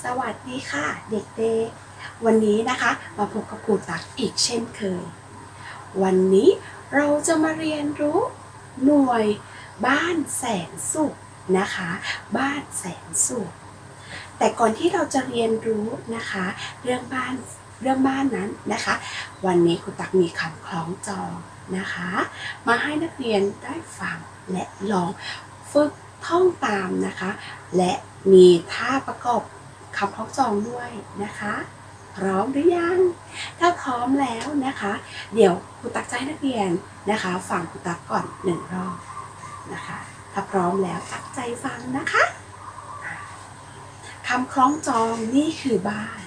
สวัสดีค่ะ เด็กๆ วันนี้นะคะมาพบกับครูตักอีกเช่นเคย วันนี้เราจะมาเรียนรู้หน่วยบ้านแสนสุขนะคะ บ้านแสนสุข แต่ก่อนที่เราจะเรียนรู้นะคะ เรื่องบ้านเรื่องบ้านนั้นนะคะ วันนี้ครูตักมีคำคล้องจองนะคะ มาให้นักเรียนได้ฟังและลองฝึกท่องตามนะคะ และมีท่าประกอบ คำคล้องจองด้วยนะคะ พร้อมหรือยัง ถ้าพร้อมแล้วนะคะ เดี๋ยวครูตักให้นักเรียนนะคะ ฟังครูตักก่อนหนึ่งรอบนะคะ ถ้าพร้อมแล้วตั้งใจฟังนะคะคำคล้องจองนี่คือบ้าน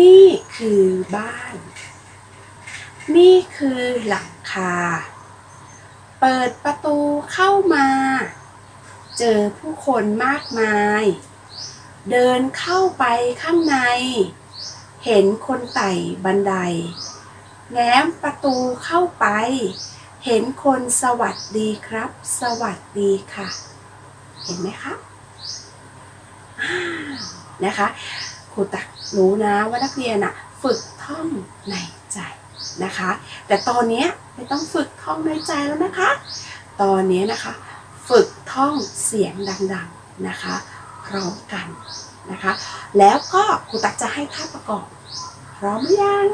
นี่คือบ้าน นี่คือหลังคา เปิดประตูเข้ามา เจอผู้คนมากมาย เดินเข้าไปข้างใน เห็นคนไต่บันได แง้มประตูเข้าไป เห็นคนสวัสดีครับ สวัสดีค่ะ เห็นไหมคะนะคะครูตักรู้นะว่านักเรียนอะฝึกท่องในใจนะคะ แต่ตอนนี้ไม่ต้องฝึกท่องในใจแล้วนะคะ ตอนนี้นะคะ ฝึกท่องเสียงดัง ๆนะคะ พร้อมกันนะคะ แล้วก็ครูตักจะให้ท่าประกอบ พร้อมหรือยัง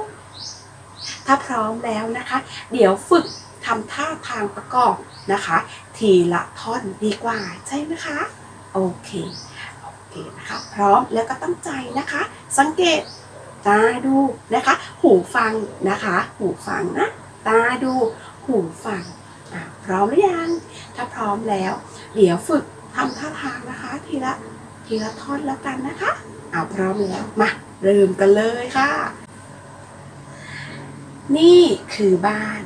ถ้าพร้อมแล้วนะคะ เดี๋ยวฝึกทำท่าทางประกอบนะคะ ทีละท่อนดีกว่าใช่ไหมคะโอเคโอเคนะคะพร้อมแล้วก็ตั้งใจนะคะ สังเกตตาดูนะคะ หูฟังนะคะ หูฟังนะตาดู หูฟังพร้อมหรือยัง ถ้าพร้อมแล้ว เดี๋ยวฝึกทำท่าทางนะคะ ทีละ ทีละท่อนแล้วกันนะคะเอาพร้อมแล้ว มาเริ่มกันเลยค่ะ นี่คือบ้าน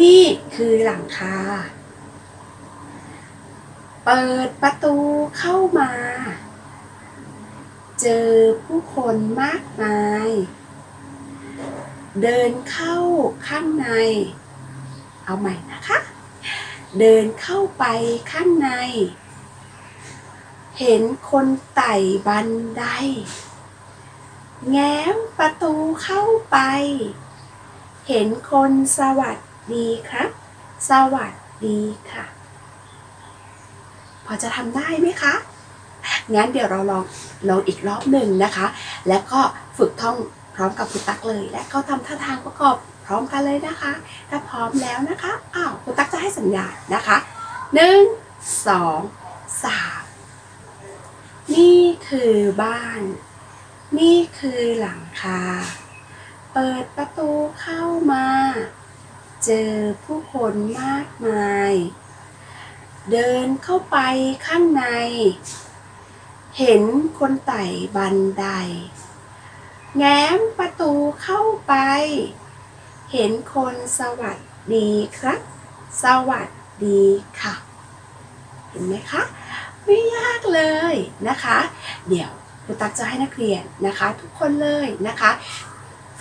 นี่คือหลังคา เปิดประตูเข้ามา เจอผู้คนมากมาย เดินเข้าข้างใน เอาใหม่นะคะ เดินเข้าไปข้างใน เห็นคนไต่บันได แง้มประตูเข้าไป เห็นคนสวัสดีครับ สวัสดีค่ะ พอจะทำได้ไหมคะงั้นเดี๋ยวเราลองลองอีกรอบหนึ่งนะคะ แล้วก็ฝึกท่องพร้อมกับคุณตั๊กเลย และก็ทำท่าทางประกอบพร้อมกันเลยนะคะ ถ้าพร้อมแล้วนะคะ อ้าวคุณตั๊กจะให้สัญญาณนะคะหนึ่งสองสาม นี่คือบ้าน นี่คือหลังคา เปิดประตูเข้ามา เจอผู้คนมากมาย เดินเข้าไปข้างใน เห็นคนไต่บันได แง้มประตูเข้าไป เห็นคนสวัสดีครับ สวัสดีค่ะ เห็นไหมคะ ไม่ยากเลยนะคะ เดี๋ยวครูตักจะให้นักเรียนนะคะ ทุกคนเลยนะคะ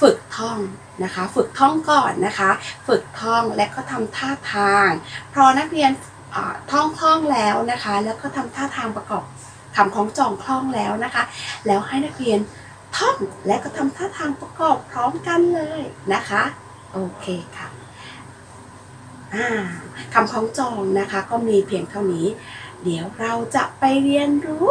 ฝึกท่องนะคะ ฝึกท่องก่อนนะคะ ฝึกท่องและก็ทำท่าทางพอนักเรียนท่องคล่องแล้วนะคะ แล้วก็ทำท่าทางประกอบคำของจองคล่องแล้วนะคะ แล้วให้นักเรียนท่องและก็ทำท่าทางประกอบพร้อมกันเลยนะคะ โอเคค่ะอ่าคำของจองนะคะ ก็มีเพียงเท่านี้ เดี๋ยวเราจะไปเรียนรู้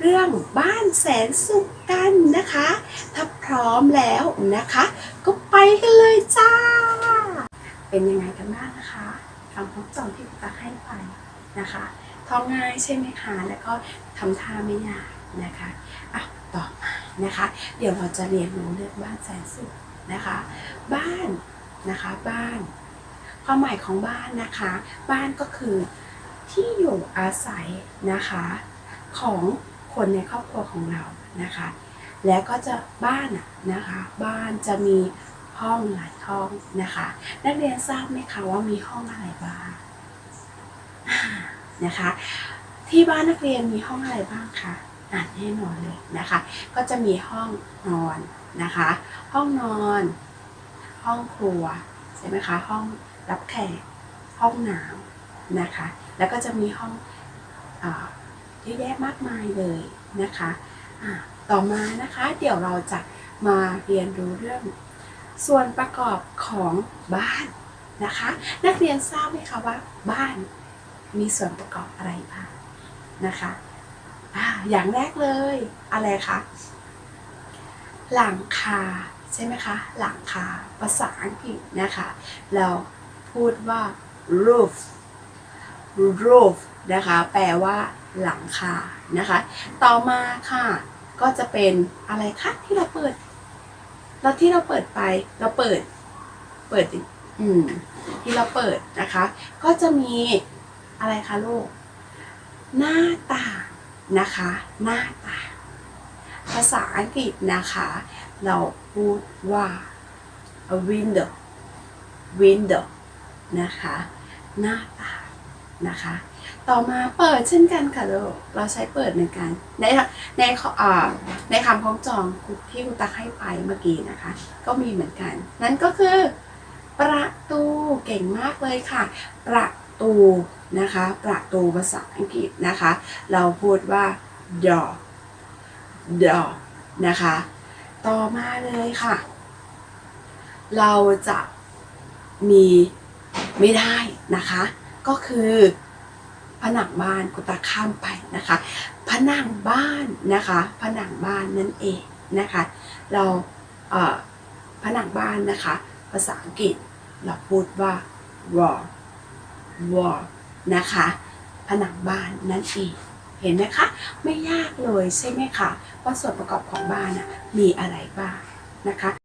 เรื่องบ้านแสนสุขกันนะคะ ถ้าพร้อมแล้วนะคะ ก็ไปกันเลยจ้า เป็นยังไงกันบ้างนะคะคำของจองที่ตักให้ไปนะคะท่องง่ายใช่ไหมคะ แล้วก็ทำท่าไม่ยากนะคะอะต่อมานะคะ เดี๋ยวเราจะเรียนรู้เรื่องบ้านแสนสุขนะคะ บ้านนะคะ บ้าน ความหมายของบ้านนะคะ บ้านก็คือ ที่อยู่อาศัยนะคะของคนในครอบครัวของเรานะคะ แล้วก็จะบ้านอะนะคะ บ้านจะมีห้องหลายห้องนะคะ นักเรียนทราบไหมคะว่ามีห้องอะไรบ้างนะคะ ที่บ้านนักเรียนมีห้องอะไรบ้างคะอ่านแน่นอนเลยนะคะ ก็จะมีห้องนอนนะคะ ห้องนอน ห้องครัวใช่ไหมคะ ห้องรับแขก ห้องน้ำ นะคะ แล้วก็จะมีห้องเยอะแยะมากมายเลยนะคะะต่อมานะคะเดี๋ยวเราจะมาเรียนรู้เรื่อง ส่วนประกอบของบ้านนะคะ นักเรียนทราบไหมคะว่าบ้านมีส่วนประกอบอะไรบ้างนะคะอ่าอย่างแรกเลยอะไรคะหลังคาใช่ไหมคะหลังคาภาษาอังกฤษนะคะ เราพูดว่า roof roof นะคะ แปลว่าหลังคานะคะ ต่อมาค่ะ ก็จะเป็นอะไรคะที่เราเปิดแล้วที่เราเปิดไปเราเปิด เปิดอืมที่เราเปิดนะคะ ก็จะมีอะไรคะลูก หน้าต่างนะคะ หน้าต่างภาษาอังกฤษนะคะ เราพูดว่า a window window นะคะ หน้าต่าง นะคะ ต่อมาเปิดเช่นกันค่ะลูกเราใช้เปิดเหมือนกันในในในคำพ้องจองที่คุณตักให้ไปเมื่อกี้นะคะ ก็มีเหมือนกัน นั่นก็คือ ประตูเก่งมากเลยค่ะ ประตูนะคะ ประตูภาษาอังกฤษนะคะ เราพูดว่า door door นะคะ ต่อมาเลยค่ะ เราจะมีไม่ได้นะคะ ก็คือผนังบ้านกุตาข้ามไปนะคะผนังบ้านนะคะผนังบ้านนั่นเองนะคะ เราเผนังบ้านนะคะ ภาษาอังกฤษเราพูดว่า wall wall นะคะผนังบ้านนั่นเองเห็นไหมคะ ไม่ยากเลยใช่ไหมคะว่าส่วนประกอบของบ้านนะมีอะไรบ้างนะคะ